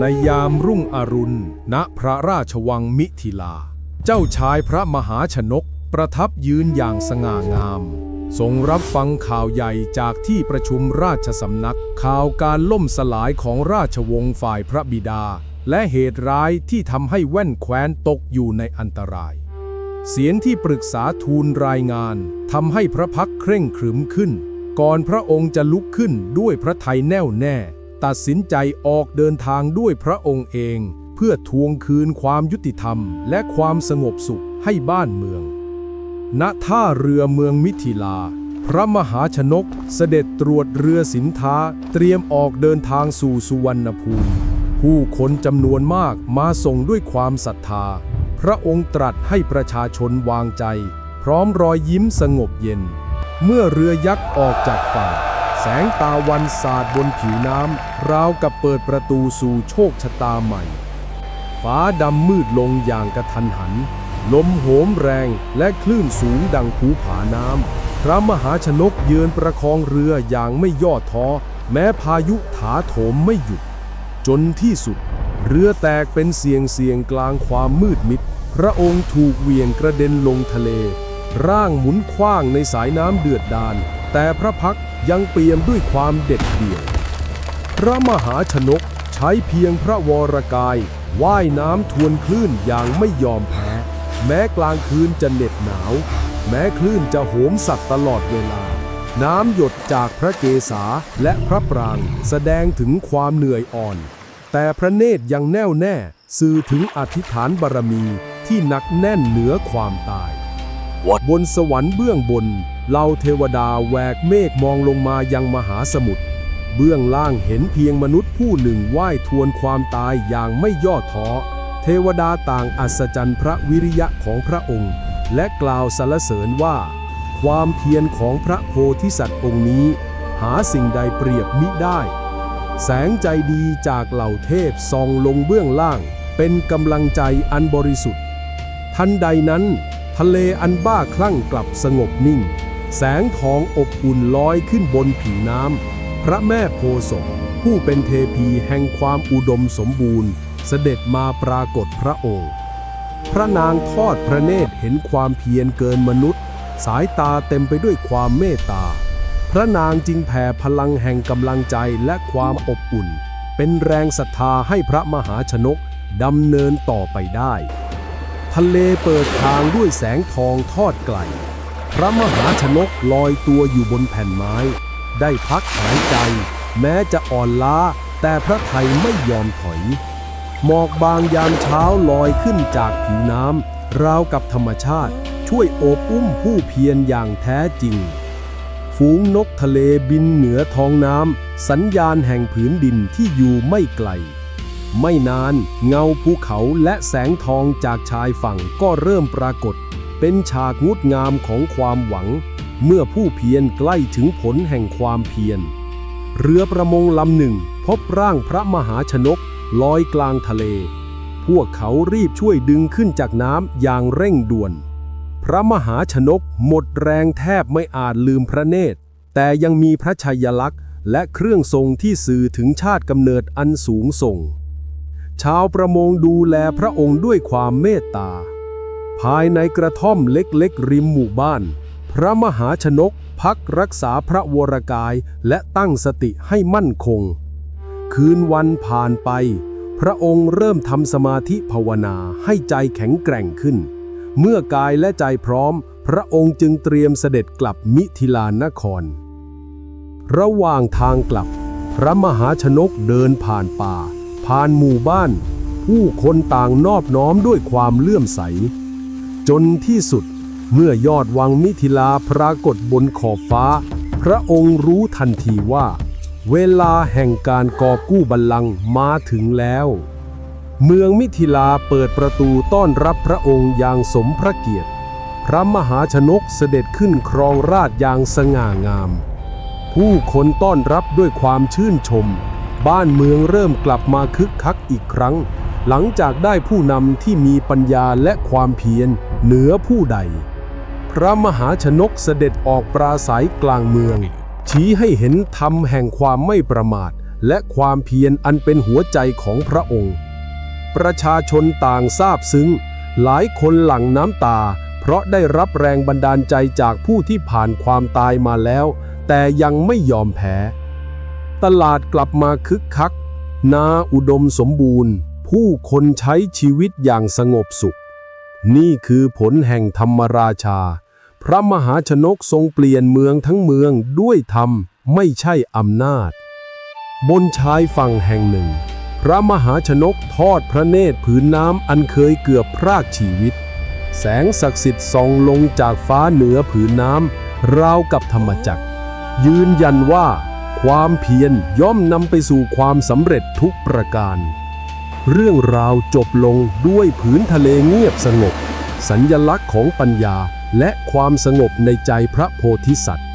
ในยามรุ่งอรุณ ณ พระราชวังมิถิลา เจ้าชายพระมหาชนก ประทับยืนอย่างสง่างาม ทรงรับฟังข่าวใหญ่จากที่ประชุมราชสำนัก ข่าวการล่มสลายของราชวงศ์ฝ่ายพระบิดา และเหตุร้ายที่ทำให้แว่นแคว้นตกอยู่ในอันตราย เสียงที่ปรึกษาทูลรายงานทำให้พระพักเคร่งขรึมขึ้น ก่อนพระองค์จะลุกขึ้นด้วยพระทัยแน่วแน่ ตัดสินใจออกเดินทางด้วยพระองค์เอง เพื่อทวงคืนความยุติธรรม และความสงบสุขให้บ้านเมือง ณ ท่าเรือเมืองมิถิลา พระมหาชนกเสด็จตรวจเรือสินค้าเตรียมออกเดินทางสู่สุวรรณภูมิ ผู้คนจำนวนมากมาส่งด้วยความศรัทธา พระองค์ตรัสให้ประชาชนวางใจ พร้อมรอยยิ้มสงบเย็น เมื่อเรือยักษ์ออกจากฝั่ง แสงตาวันสาดบนผิวน้ำราวกับเปิดประตูสู่โชคชะตาใหม่ ฟ้าดำมืดลงอย่างกระทันหัน ลมโหมแรงและคลื่นสูงดังภูผาน้ำ พระมหาชนกยืนประคองเรืออย่างไม่ย่อท้อ แม้พายุถาโถมไม่หยุด จนที่สุด เรือแตกเป็นเสียงเสียงกลางความมืดมิด พระองค์ถูกเหวี่ยงกระเด็นลงทะเล ร่างหมุนคว้างในสายน้ำเดือดดาลแต่พระพัก ยังเปี่ยมด้วยความเด็ดเดี่ยว พระมหาชนกใช้เพียงพระวรกาย ว่ายน้ำทวนคลื่นอย่างไม่ยอมแพ้ แม้กลางคืนจะเหน็บหนาว แม้คลื่นจะโหมสัตว์ตลอดเวลา น้ำหยดจากพระเกศาและพระปรางแสดงถึงความเหนื่อยอ่อน แต่พระเนตรยังแน่วแน่สื่อถึงอธิษฐานบารมีที่หนักแน่นเหนือความตาย บนสวรรค์เบื้องบน เหล่าเทวดาแหวกเมฆมองลงมายังมหาสมุทร เบื้องล่างเห็นเพียงมนุษย์ผู้หนึ่งว่ายทวนความตายอย่างไม่ย่อท้อ เทวดาต่างอัศจรรย์พระวิริยะของพระองค์ และกล่าวสรรเสริญว่า ความเพียรของพระโพธิสัตว์องค์นี้ หาสิ่งใดเปรียบมิได้ แสงใจดีจากเหล่าเทพส่องลงเบื้องล่าง เป็นกำลังใจอันบริสุทธิ์ ทันใดนั้น ทะเลอันบ้าคลั่งกลับสงบนิ่ง แสงทองอบอุ่นลอยขึ้นบนผิวน้ำ พระแม่โพศพผู้เป็นเทพีแห่งความอุดมสมบูรณ์ เสด็จมาปรากฏพระองค์ พระนางทอดพระเนตรเห็นความเพียรเกินมนุษย์ สายตาเต็มไปด้วยความเมตตา พระนางจึงแผ่พลังแห่งกำลังใจและความอบอุ่น เป็นแรงศรัทธาให้พระมหาชนกดำเนินต่อไปได้ ทะเลเปิดทางด้วยแสงทองทอดไกล พระมหาชนกลอยตัวอยู่บนแผ่นไม้ ได้พักหายใจ แม้จะอ่อนล้า แต่พระไทยไม่ยอมถอย หมอกบางยามเช้าลอยขึ้นจากผิวน้ำราวกับธรรมชาติ ช่วยโอบอุ้มผู้เพียรอย่างแท้จริง ฝูงนกทะเลบินเหนือท้องน้ำสัญญาณแห่งผืนดินที่อยู่ไม่ไกล ไม่นานเงาภูเขาและแสงทองจากชายฝั่งก็เริ่มปรากฏ เป็นฉากงดงามของความหวัง เมื่อผู้เพียรใกล้ถึงผลแห่งความเพียร เรือประมงลำหนึ่งพบร่างพระมหาชนกลอยกลางทะเล พวกเขารีบช่วยดึงขึ้นจากน้ำอย่างเร่งด่วน พระมหาชนกหมดแรงแทบไม่อาจลืมพระเนตร แต่ยังมีพระชัยลักษณ์ และเครื่องทรงที่สื่อถึงชาติกำเนิดอันสูงส่ง ชาวประมงดูแลพระองค์ด้วยความเมตตา ภายในกระท่อมเล็กๆ ริมหมู่บ้าน พระมหาชนกพักรักษาพระวรกายและตั้งสติให้มั่นคง คืนวันผ่านไป พระองค์เริ่มทำสมาธิภาวนาให้ใจแข็งแกร่งขึ้น เมื่อกายและใจพร้อม พระองค์จึงเตรียมเสด็จกลับมิถิลานคร ระหว่างทางกลับ พระมหาชนกเดินผ่านป่า ผ่านหมู่บ้าน ผู้คนต่างนอบน้อมด้วยความเลื่อมใส จนที่สุด เมื่อยอดวังมิถิลาปรากฏบนขอบฟ้า พระองค์รู้ทันทีว่า เวลาแห่งการกอบกู้บัลลังก์มาถึงแล้ว เมืองมิถิลาเปิดประตูต้อนรับพระองค์อย่างสมพระเกียรติ พระมหาชนกเสด็จขึ้นครองราชอย่างสง่างาม ผู้คนต้อนรับด้วยความชื่นชม บ้านเมืองเริ่มกลับมาคึกคักอีกครั้งหลังจากได้ผู้นำที่มีปัญญาและความเพียร เหนือผู้ใด พระมหาชนกเสด็จออกปราศัยกลางเมือง ชี้ให้เห็นธรรมแห่งความไม่ประมาท และความเพียรอันเป็นหัวใจของพระองค์ ประชาชนต่างซาบซึ้ง หลายคนหลั่งน้ำตา เพราะได้รับแรงบันดาลใจจากผู้ที่ผ่านความตายมาแล้ว แต่ยังไม่ยอมแพ้ ตลาดกลับมาคึกคัก นาอุดมสมบูรณ์ ผู้คนใช้ชีวิตอย่างสงบสุข นี่คือผลแห่งธรรมราชา พระมหาชนกทรงเปลี่ยนเมืองทั้งเมืองด้วยธรรมไม่ใช่อำนาจ บนชายฝั่งแห่งหนึ่ง พระมหาชนกทอดพระเนตรผืนน้ำอันเคยเกือบพรากชีวิต แสงศักดิ์สิทธิ์ส่องลงจากฟ้าเหนือผืนน้ำราวกับธรรมจักร ยืนยันว่า ความเพียรย่อมนำไปสู่ความสำเร็จทุกประการ เรื่องราวจบลงด้วยผืนทะเลเงียบสงบ สัญญลักษณ์ของปัญญาและความสงบในใจพระโพธิสัตว์